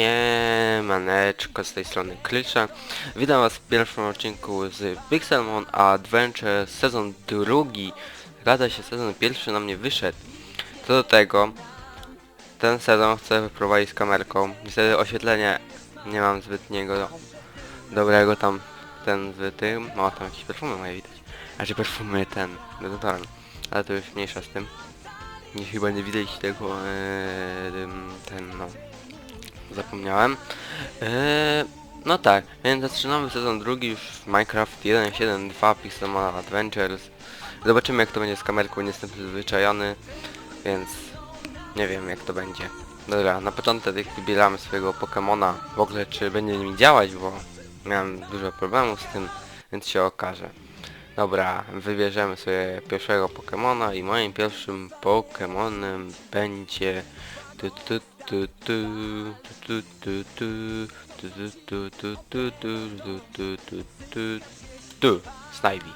Siemaneczko, z tej strony Klysza. Witam was w pierwszym odcinku z Pixelmon Adventure sezon drugi. Zgadza się, sezon pierwszy na mnie wyszedł. Co do tego, ten sezon chcę wyprowadzić z kamerką. Niestety oświetlenie nie mam zbytniego dobrego tam ten z tym. O, tam jakieś perfumy moje widać. Znaczy perfumy ten, dezodorant. Ale to już mniejsza z tym. Nie chyba nie widać tego tym, ten no zapomniałem. Eee, no tak, więc zaczynamy sezon drugi już w Minecraft 1.7.2 Pixelmon Adventures. Zobaczymy jak to będzie z kamerką, nie jestem przyzwyczajony, więc nie wiem jak to będzie. Dobra, na początek wybieramy swojego Pokemona, w ogóle czy będzie mi działać, bo miałem dużo problemów z tym, więc się okaże. Dobra, wybierzemy sobie pierwszego Pokemona i moim pierwszym Pokemonem będzie tu tu tu tu tu tu tu tu tu tu tu tu tu tu tu Snivy.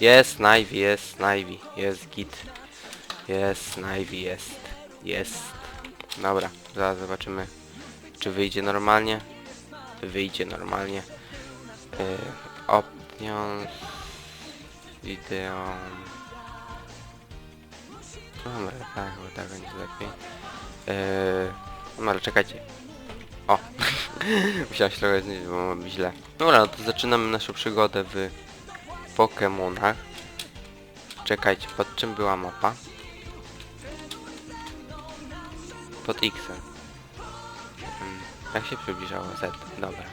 Jest Snivy, jest Snivy, jest git. Jest Snivy, jest. Jest. Dobra, zaraz zobaczymy czy wyjdzie normalnie. Wyjdzie normalnie. Yy, options Ideon. Dobra, tak, bo tak będzie lepiej. Eee, no ale czekajcie. O! Musiałem się trochę zniżyć, bo być źle. Dobra, no to zaczynamy naszą przygodę w Pokémonach. Czekajcie, pod czym była mapa? Pod X-em. Mm, Jak się przybliżało Z? Dobra.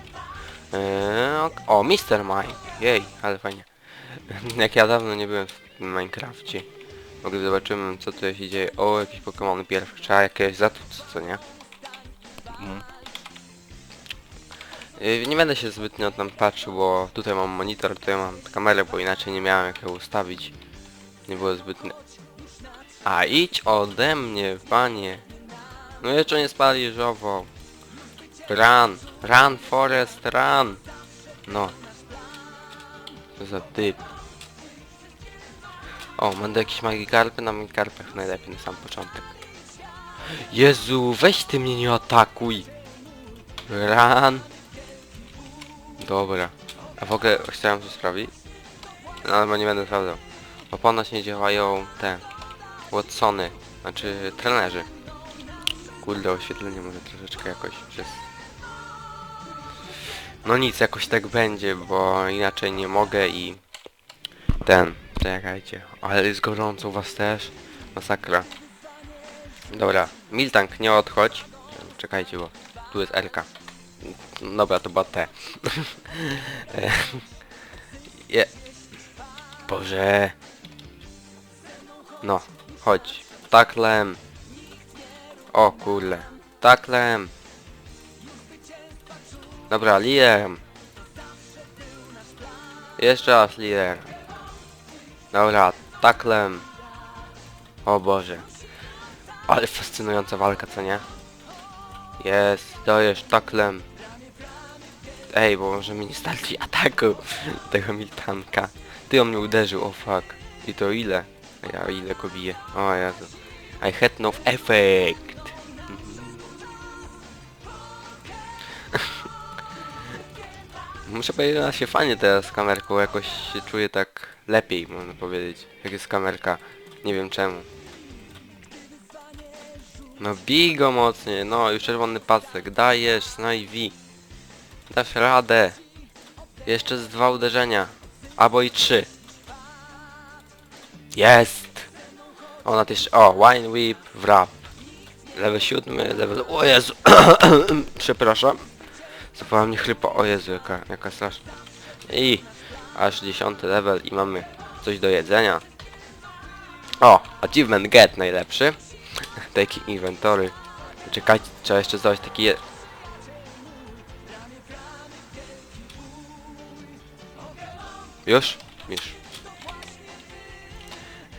Ok- o, Mr. Mime! Jej, ale fajnie. Jak ja dawno nie byłem w Minecrafcie. Mogę zobaczymy co tu się dzieje. O, jakieś Pokémony pierwsze. Trzeba jakieś zatłuc, co nie? Mm. Yy, Nie będę się zbytnio tam patrzył, bo tutaj mam monitor, tutaj mam kamerę, bo inaczej nie miałem jak ją ustawić. Nie było zbytnio... A idź ode mnie, panie. No jeszcze nie spali żowo. Run, run forest, run. No. Co za typ. O, będę jakieś magikarpy na magikarpach najlepiej na sam początek. Jezu, weź ty mnie nie atakuj! Ran! Dobra. A w ogóle chciałem to sprawdzić. No ale nie będę sprawdzał. Bo ponoć nie działają te Watsony, znaczy trenerzy. Kurde, oświetlenie może troszeczkę jakoś przez... No nic, jakoś tak będzie, bo inaczej nie mogę i... Ten, czekajcie, ale jest gorąco u was też. Masakra. Dobra, Miltank, nie odchodź. Czekajcie, bo tu jest RK. Dobra, to była T. Je... Boże. No, chodź. Taklem. O kurde. Taklem. Dobra, Liam. Jeszcze raz Liam. Dobra, taklem. O Boże. Ale fascynująca walka, co nie? Jest, dajesz taklem. Ej, bo może mi nie starczy ataku tego Miltanka. Ty on mnie uderzył, o fuck. I to ile? Ja ile go biję? O Jezu. I had no effect. Muszę powiedzieć, że się fajnie teraz z kamerką, jakoś się czuję tak lepiej, można powiedzieć, jak jest kamerka. Nie wiem czemu. No bij go mocniej, no już czerwony pasek, dajesz, Snivy. Dasz radę. Jeszcze z dwa uderzenia. Albo i trzy. Jest! Ona też, o, wine whip, wrap. Level siódmy, level, o Jezu, przepraszam. Zapała mnie chrypa, o Jezu, jaka, jaka straszna. I aż dziesiąty level i mamy coś do jedzenia. O, achievement get najlepszy. Taki inwentory. Czekajcie, trzeba jeszcze zrobić taki je... Już? Już.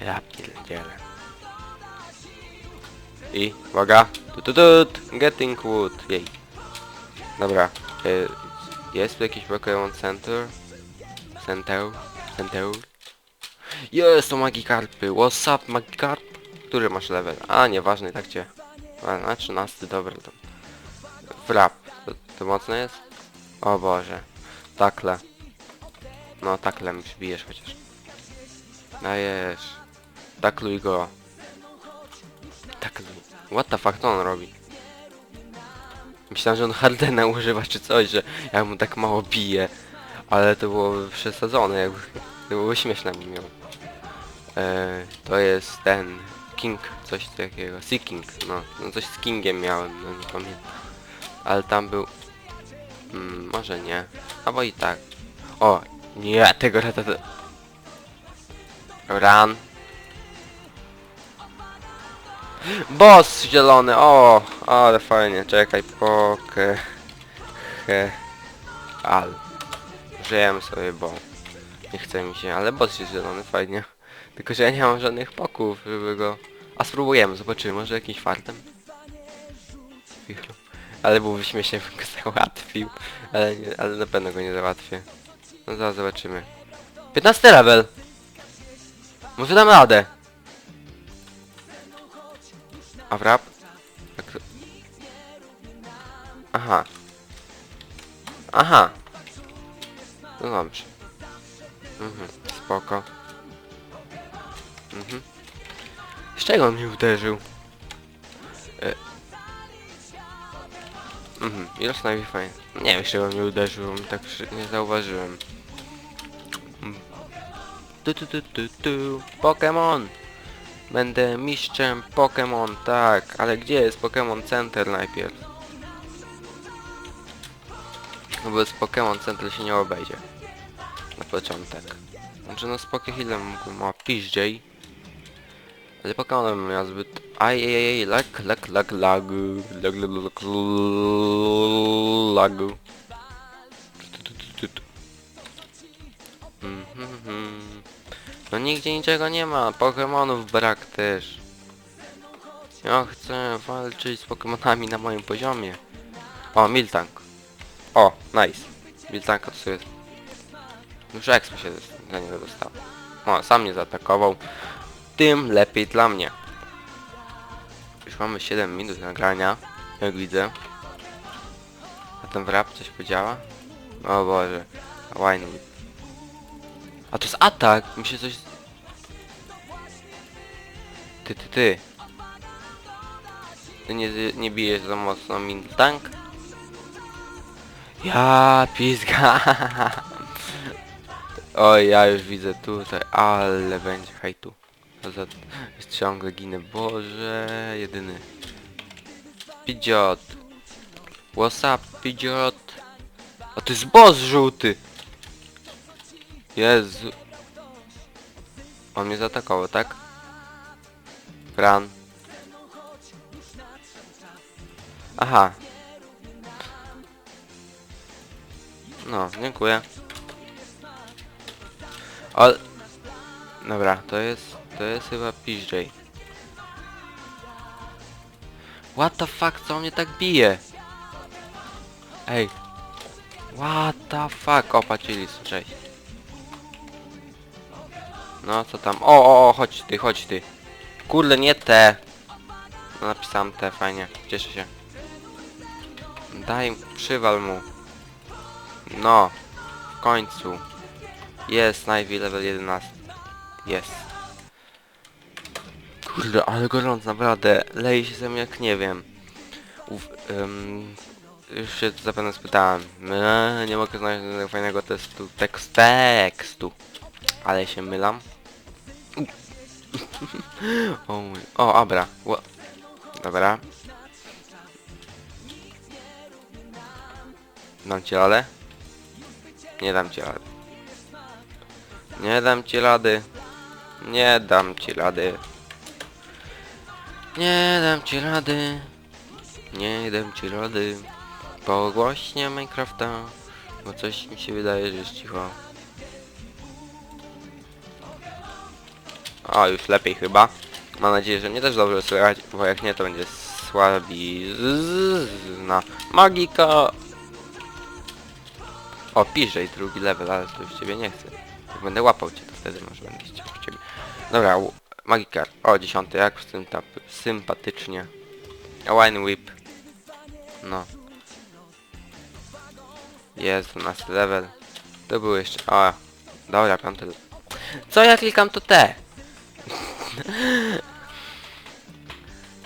Ja pierdzielę. I, uwaga, tu tu tu, getting wood, jej. Dobra, jest tu jakiś Pokémon Center? Center? Center? Jest to Magikarpy, what's up Magikarp? Który masz level? A, nieważne, i tak cię... A, na 13, dobra to. Wrap. To mocne jest? O Boże. Takle. No takle mi przybijesz chociaż. Dajesz. Takluj go. Takluj. What the fuck, co on robi? Myślałem, że on Hardena używa czy coś, że ja mu tak mało bije. Ale to było przesadzone, jakby. To było śmieszne mi miał. E, to jest ten King, coś takiego. Sea King, no. no. Coś z Kingiem miałem, no nie pamiętam. Ale tam był... Mm, może nie. Albo i tak. O, nie, tego ratata... Run. Boss zielony, o, ale fajnie, czekaj, poke... He... Al. Żyjemy sobie, bo... Nie chce mi się, ale boss jest zielony, fajnie. Tylko, że ja nie mam żadnych poków, żeby go... A spróbujemy, zobaczymy, może jakimś fartem? Ale byłby śmiesznie, bym go załatwił. Ale, nie, ale na pewno go nie załatwię. No zaraz zobaczymy. 15 level! Może dam radę. A wrap? Aha. Aha. No dobrze. Mhm, spoko. Mhm. Z czego on mnie uderzył? E. Mhm, ilość najpierw fajnie. Nie wiem, z czego mnie uderzył, tak nie zauważyłem. Mm. Tu tu tu tu tu. Pokémon! Będę mistrzem Pokémon, tak, ale gdzie jest Pokémon Center najpierw? No bo z Pokémon Center się nie obejdzie. Na początek. Znaczy no z Pokéhillem o PJ. Ale Pokémonem miał zbyt... Aj, aj, aj, lag, lag, lag, lag, lag, lag, tu, tu, tu. Mhm, mhm. No nigdzie niczego nie ma, Pokemonów brak też. Ja chcę walczyć z Pokemonami na moim poziomie. O, Miltank. O, nice. Miltanka to jest. Już expo się za niego dostał. O, sam mnie zaatakował. Tym lepiej dla mnie. Już mamy 7 minut nagrania, jak widzę. A ten wrap coś podziała? O Boże. Whip. A to jest atak! Mi się coś... Ty, ty, ty. Ty nie, nie bijesz za mocno min tank? Ja pizga. Oj, ja już widzę tutaj, ale będzie hejtu. Za ciągle ginę, Boże, jedyny. Pidziot. What's up, pidziot? A to jest boss żółty! Jezu. On mnie zaatakował, tak? Ran. Aha. No, dziękuję. O... Dobra, to jest... To jest chyba PJ. What the fuck, co mnie tak bije? Ej. What the fuck? O, patrzyli, cześć. No, co tam? O, o, o, chodź ty, chodź ty. Kurde, nie te. No, napisałem te, fajnie. Cieszę się. Daj, przywal mu. No. W końcu. Jest, Navy level 11. Jest. Kurde, ale gorąco, naprawdę. Leje się ze mnie jak nie wiem. Uf, ym, już się zapewne spytałem. Eee, nie mogę znaleźć fajnego testu, tekst, tekstu. Ale się mylam. o mój, o, abra. Ła- Dobra. Dam ci radę? Nie dam ci rady. Nie dam ci rady. Nie dam ci rady. Nie dam ci rady. Nie dam ci rady. Pogłośnie Minecrafta. Bo coś mi się wydaje, że jest cicho. O, już lepiej chyba. Mam nadzieję, że mnie też dobrze słychać, bo jak nie, to będzie słabizna. Magika! O, piszej drugi level, ale to już ciebie nie chcę. Jak będę łapał cię, to wtedy może będę chciał ciebie. Dobra, Magikar. O, dziesiąty, jak sympa sympatycznie. A Wine Whip. No. Jest 12 level. To był jeszcze... O, dobra, piąty. Co ja klikam to T?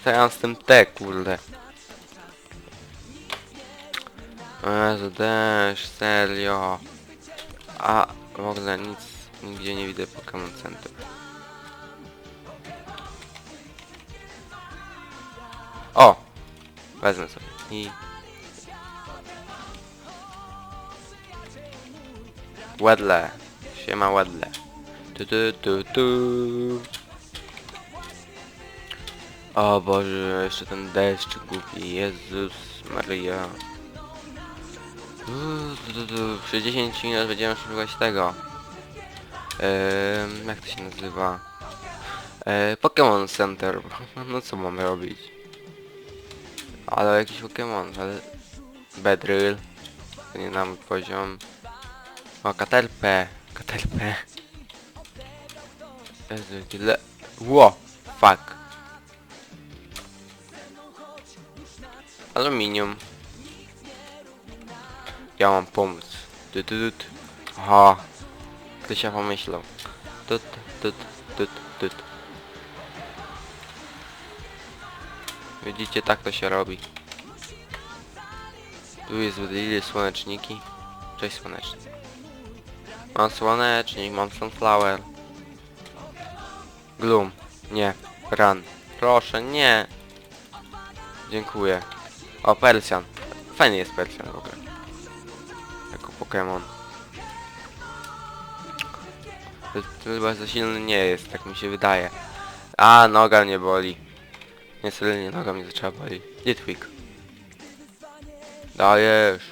Co ja mam z tym T, kurde? Jezu, deszcz, serio. A w ogóle nic, nigdzie nie widzę Pokémon Center. O! Wezmę sobie i... Wedle. Siema Wedle. Tu tu tu tu. O Boże, jeszcze ten deszcz głupi. Jezus Maria. Przez 10 minut będziemy szukać tego. Ehm, jak to się nazywa? Eee, Pokémon Center. No co mamy robić? Ale jakiś Pokémon, ale... Bedryl. To nie nam poziom. O, Katerpę. Katerpę. Jezu, ile... Ło! Fuck. Aluminium. Ja mam pomóc. Tut, tut. Aha. Ktoś się pomyślał. Tut, tut, tut, tut. Widzicie, tak to się robi. Tu jest wydali słoneczniki. Cześć słonecznik. Mam słonecznik, mam sunflower. Gloom. Nie. Run. Proszę, nie. Dziękuję. O, Persjan. Fajny jest Persjan w ogóle. Jako Pokémon. To, chyba za silny nie jest, tak mi się wydaje. A, noga mnie boli. Niestety nie, noga mnie zaczęła boli. Litwik. Dajesz.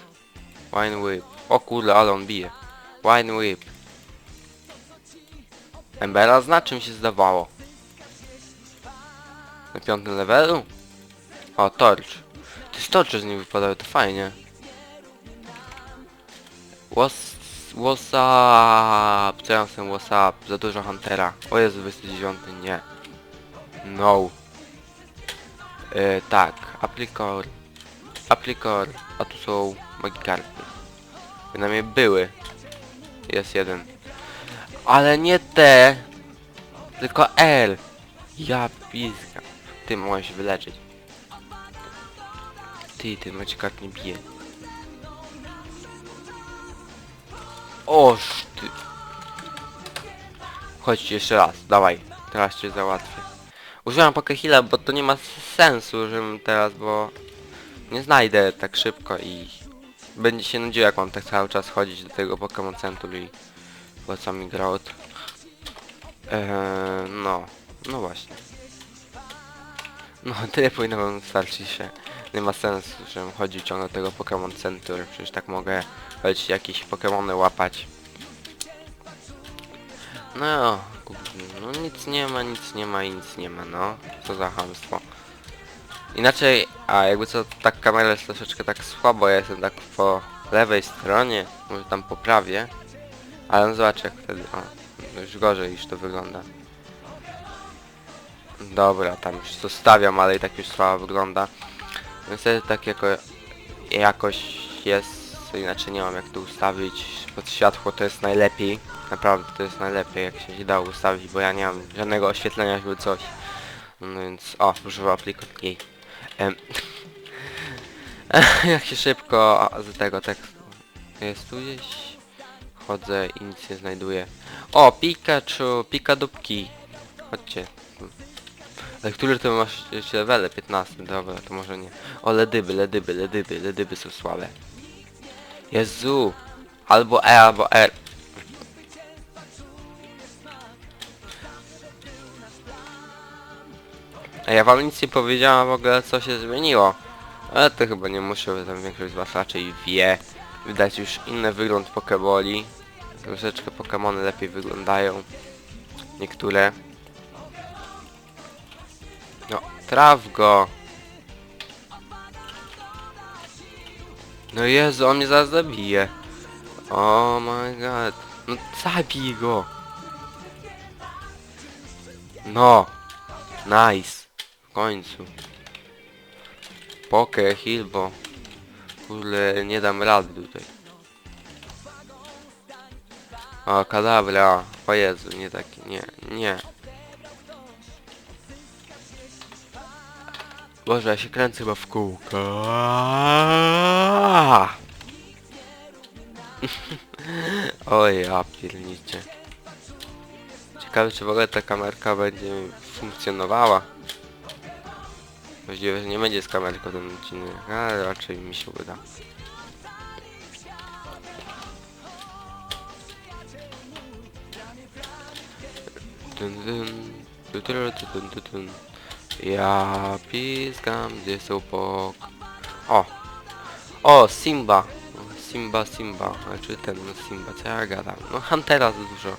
Wine Whip. O kurde, ale on bije. Wine Whip. Embera zna czym się zdawało. Na piątym levelu? O, Torch. Ty stocze z nim wypadały, to fajnie. What's, what's? Co ja mam z tym what's up? Za dużo Huntera. O Jezu, 29, nie. No. E, tak, aplikor. Aplikor. A tu są magikarpy. Przynajmniej były. Jest jeden. Ale nie te. Tylko L. Ja pizga. Ty mogłeś się wyleczyć. Ty, ten magikart nie bije. Oż ty. Chodź jeszcze raz, dawaj. Teraz cię załatwię. Użyłam Pokehila, bo to nie ma sensu, żebym teraz, bo nie znajdę tak szybko i będzie się nudził jak mam tak cały czas chodzić do tego Pokémon Centrum i płacami grot. Eee, no, no właśnie. No tyle powinno wam starczyć się. Nie ma sensu, żebym chodził ciągle tego Pokémon Center. Przecież tak mogę chodzić jakieś Pokémony łapać. No, no nic nie ma, nic nie ma i nic nie ma, no. Co za chamstwo. Inaczej, a jakby co, tak kamera jest troszeczkę tak słabo, ja jestem tak po lewej stronie, może tam po prawie. Ale no zobacz jak wtedy, o, już gorzej już to wygląda. Dobra, tam już zostawiam, ale i tak już słabo wygląda. Niestety tak jako, jakoś jest, inaczej nie mam jak to ustawić. Pod światło to jest najlepiej. Naprawdę to jest najlepiej jak się da ustawić, bo ja nie mam żadnego oświetlenia żeby coś. No więc, o, używam aplikacji. Jak się szybko z tego tekstu. Jest tu gdzieś. Chodzę i nic nie znajduję. O, Pikachu, Pikadubki. Chodźcie. Ale który to masz jeszcze levele? 15, dobra, to może nie. O, ledyby, ledyby, ledyby, ledyby są słabe. Jezu! Albo E, albo R. A ja wam nic nie powiedziałam w ogóle co się zmieniło. Ale to chyba nie muszę, bo tam większość z was raczej wie. Widać już inny wygląd Pokeboli. Troszeczkę Pokemony lepiej wyglądają. Niektóre. No, traf go! No Jezu, on mnie zaraz zabije. Oh my god. No zabij go! No! Nice! W końcu. Poke, heal, bo... Kurde, nie dam rady tutaj. O, kadabra. O Jezu, nie taki, nie, nie. Boże, ja się kręcę chyba w kółko. Oj, ja piernicie. Ciekawe, czy w ogóle ta kamerka będzie funkcjonowała. Możliwe, że nie będzie z kamerką ten odcinek, ale raczej mi się uda. Dun, dun, du, du, du, dun, du, dun. Ja piskam, gdzie są pok... O! O, Simba! Simba, Simba. Znaczy ten, Simba, co ja gadam? No Huntera za dużo.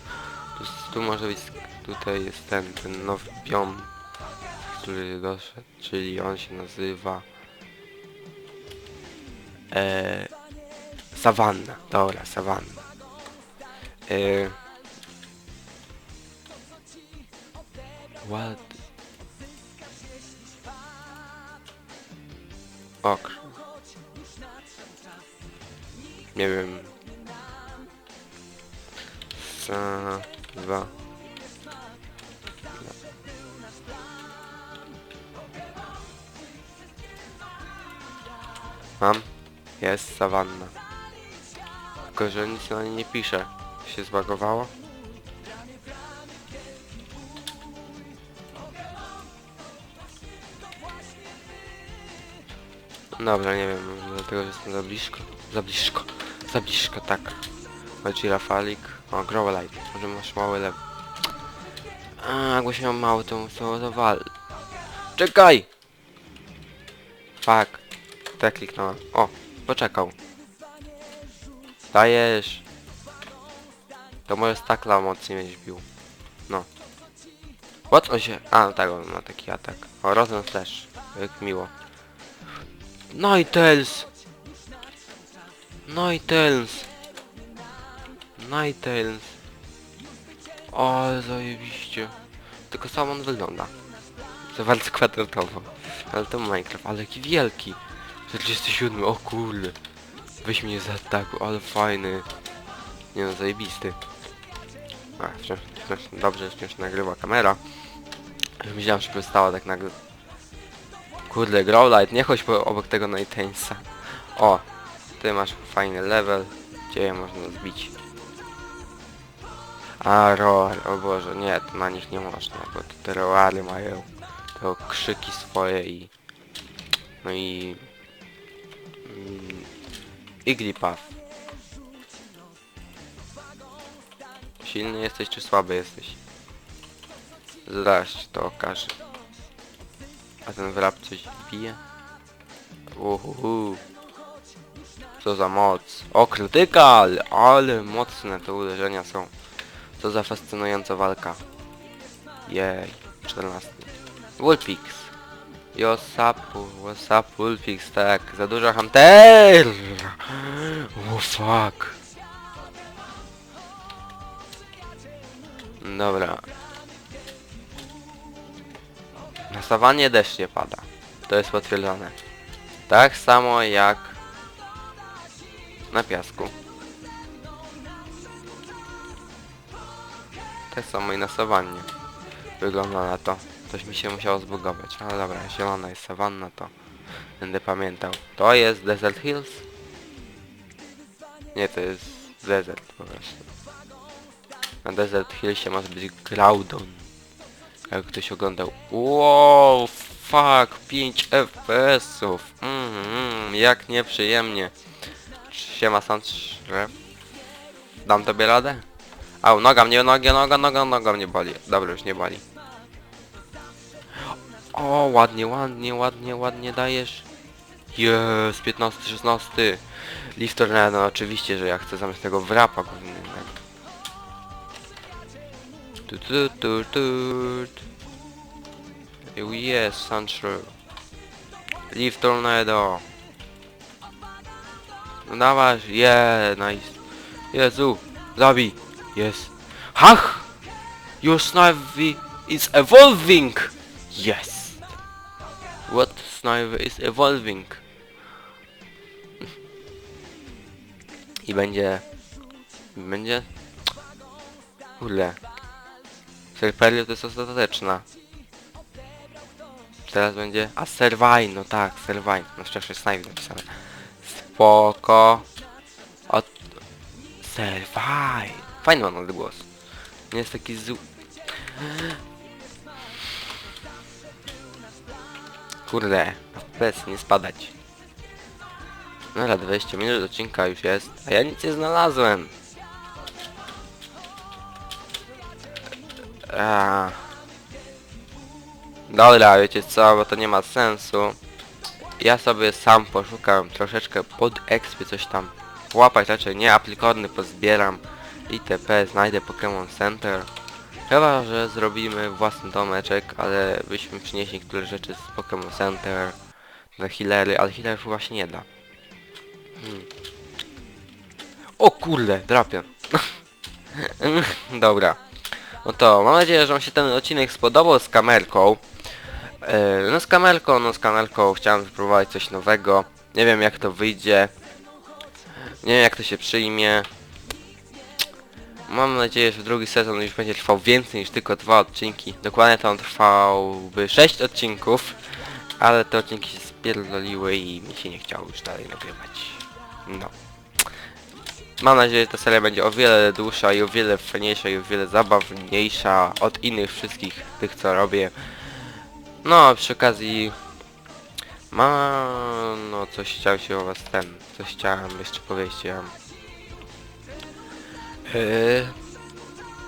Tu, tu może być, tutaj jest ten, ten nowy biom, który doszedł, czyli on się nazywa... E, sawanna, dobra, sawanna. E, What? Ok. Nie wiem. Sa... Dwa. Mam? Jest sawanna. Tylko, że nic na niej nie pisze. Się zbagowało? Dobra, nie wiem, dlatego, że jestem za blisko. Za blisko. Za blisko, tak. Chodzi Rafalik. O, Growlite. Może masz mały lew. A, jak mam mały, to muszę to wal. Czekaj! Fuck. Tak kliknąłem. O, poczekał. Dajesz. To może stakla mocniej będziesz bił. No. What? On się... A, no tak, on ma taki atak. O, Rozen Flash. Jak miło. Ninetales! Ninetales! Ninetales! O, ale zajebiście. Tylko sam on wygląda. Za bardzo kwadratowo. Ale to Minecraft, ale jaki wielki. 47, o kurde. Weź mnie z ataku, ale fajny. Nie no, zajebisty. A, wciąż, wciąż, dobrze, wciąż nagrywa kamera. Myślałem, że przestała tak nagle Kurde, Growlite, nie chodź obok tego Nightensa. O, ty masz fajny level, gdzie je można zbić. A, roar, o Boże, nie, na nich nie można, bo te roary mają te krzyki swoje i... No i... Mm, Iglipuff. Silny jesteś czy słaby jesteś? Ci to okaże. A ten wrap coś bije? Uhuhu. Co za moc. O, krytykal! Ale mocne te uderzenia są. Co za fascynująca walka. Jej. 14. Wolfix. Yosapu, Wasapu, Wolfix, tak. Za dużo Hunter! Oh fuck. Dobra. Na sawannie deszcz nie pada. To jest potwierdzone. Tak samo jak na piasku. Tak samo i na sawannie. Wygląda na to. Coś mi się musiało zbugować. Ale dobra, zielona jest sawanna, to będę pamiętał. To jest Desert Hills? Nie, to jest desert po prostu. Na Desert Hillsie może być Groudon. Jak ktoś oglądał. Wow, fuck, 5 FPS-ów. Mm, jak nieprzyjemnie. Siema Sandrzew. Dam tobie radę? Au, noga mnie, noga, noga, noga, noga mnie boli. Dobra, już nie boli. O, ładnie, ładnie, ładnie, ładnie dajesz. Jest, 15, 16. Lifter, no, oczywiście, że ja chcę zamiast tego wrapa głównego. Tu, tu, tu, tu. Oh yes, Sancho. Leave tornado. No dawasz, yeah, nice. Jezu, zabij. Yes. Hach! Your snipe is evolving! Yes! What snipe is evolving? I będzie... Będzie... Kurde. Serperio to jest ostateczna. Teraz będzie... A Servine, no tak, Servine. No szczerze najpierw napisane. Spoko. Od... Servine. Fajny ma ten głos. Nie jest taki zły. Kurde, FPS nie spadać. No ale 20 minut odcinka już jest, a ja nic nie znalazłem. A. Dobra, wiecie co, bo to nie ma sensu. Ja sobie sam poszukam troszeczkę pod expy coś tam łapać, raczej nie aplikorny pozbieram itp. Znajdę Pokémon Center. Chyba, że zrobimy własny domeczek, ale byśmy przynieśli niektóre rzeczy z Pokémon Center na healery, ale healerów się nie da. Hmm. O kurde, drapion. Dobra. No to mam nadzieję, że wam się ten odcinek spodobał z kamerką. E, no z kamerką, no z kamerką chciałem spróbować coś nowego. Nie wiem jak to wyjdzie. Nie wiem jak to się przyjmie. Mam nadzieję, że drugi sezon już będzie trwał więcej niż tylko dwa odcinki. Dokładnie on trwałby 6 odcinków. Ale te odcinki się spierdoliły i mi się nie chciało już dalej nagrywać. No. Mam nadzieję, że ta seria będzie o wiele dłuższa i o wiele fajniejsza i o wiele zabawniejsza od innych wszystkich tych co robię. No, przy okazji... Ma... no coś chciałem się o was ten... coś chciałem jeszcze powiedzieć, ja... Yy,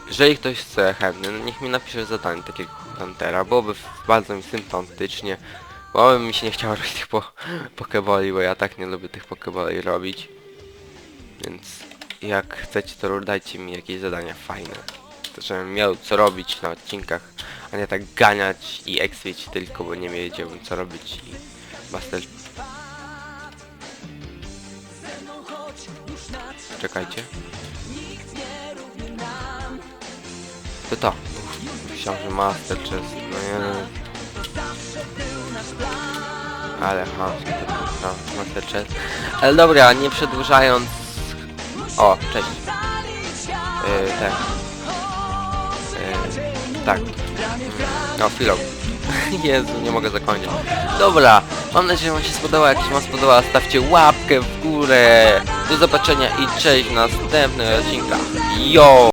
jeżeli ktoś chce chętny, no niech mi napisze zadanie takiego Huntera, byłoby bardzo mi sympatycznie. Bo mi się nie chciało robić tych po pokeboli, bo ja tak nie lubię tych pokeboli robić. Więc jak chcecie to dajcie mi jakieś zadania fajne. To żebym miał co robić na odcinkach, a nie tak ganiać i ekswić tylko, bo nie wiedziałbym co robić i master... Czekajcie. To to. Myślałem, że master chest, no nie. Ale chamskie to no, master chest. Ale dobra, nie przedłużając... O, cześć. Yy, ten. Yy, tak. No, chwilą. Jezu, nie mogę zakończyć. Dobra, mam nadzieję, że wam się spodobało. Jak się wam spodobało, stawcie łapkę w górę. Do zobaczenia i cześć w następnych odcinkach. Yo!